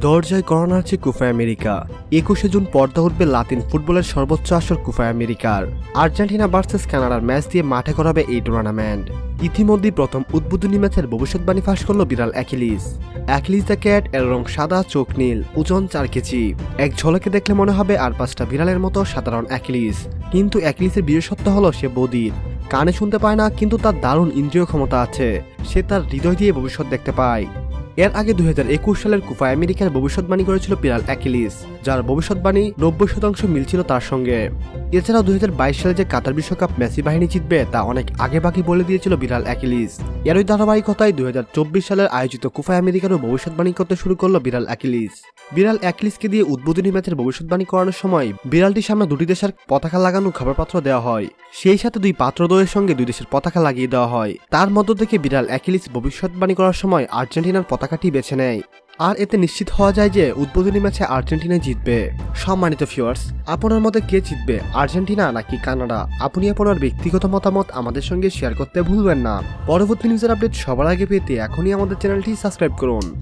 দরজায় করোনা আছে কুফা আমেরিকা। একুশে জুন পর্দা উঠবে লাতিন ফুটবলের সর্বোচ্চ আসর কুফা আমেরিকার। আর্জেন্টিনা ভার্সেস কানাডার ম্যাচ দিয়ে মাঠে করাবে এই টুর্নামেন্ট। ইতিমধ্যেই প্রথম উদ্বোধনী ম্যাচের ভবিষ্যৎবাণী ফাঁস করল বিড়াল অ্যাকিলিস। অ্যাকিলিস দ্য ক্যাট এর রং সাদা, চোখ নীল, ওজন চার কেজি। এক ঝলকে দেখলে মনে হবে আর পাঁচটা বিড়ালের মতো সাধারণ অ্যাকিলিস। কিন্তু অ্যাকিলিসের বিশেষত্ব হলো সে বদির। কানে শুনতে পায় না, কিন্তু তার দারুণ ইন্দ্রিয় ক্ষমতা আছে। সে তার হৃদয় দিয়ে ভবিষ্যৎ দেখতে পায়। এর আগে দুই হাজার একুশ সালের কুফা আমেরিকার ভবিষ্যৎবাণী করেছিল বিড়াল অ্যাকিলিস, যার ভবিষ্যৎবাণী নব্বই শতাংশ মিলছিল তার সঙ্গে। এছাড়াও দুই সালে যে কাতার বিশ্বকাপ মেসি বাহিনী জিতবে, তা অনেক আগে বাকি বলে দিয়েছিল বিড়াল অ্যাকিলিস। এরই ধারাবাহিকতায় দুই সালের আয়োজিত কুফা আমেরিকারও ভবিষ্যৎবাণী করতে শুরু করল বিড়াল অ্যাকিলিস। বিড়াল অ্যাকিলিসকে দিয়ে উদ্বোধনী ম্যাচের ভবিষ্যৎবাণী করানোর সময় বিড়ালটির সামনে দুটি দেশের পতাকা লাগানো খাবারপাত্র দেওয়া হয়। সেই সাথে দুই পাত্রদ্বয়ের সঙ্গে দুই দেশের পতাকা লাগিয়ে দেওয়া হয়। তার মধ্য থেকে বিড়াল অ্যাকিলিস ভবিষ্যৎবাণী করার সময় আর্জেন্টিনার পতাকাটি বেছে নেয়। আর এতে নিশ্চিত হওয়া যায় যে উদ্বোধনী ম্যাচে আর্জেন্টিনা জিতবে। সম্মানিত ফিওয়ার্স আপনার মতে কে জিতবে, আর্জেন্টিনা নাকি কানাডা? আপনি আপনার ব্যক্তিগত মতামত আমাদের সঙ্গে শেয়ার করতে ভুলবেন না। পরবর্তী নিউজের আপডেট সবার আগে পেতে এখনই আমাদের চ্যানেলটি সাবস্ক্রাইব করুন।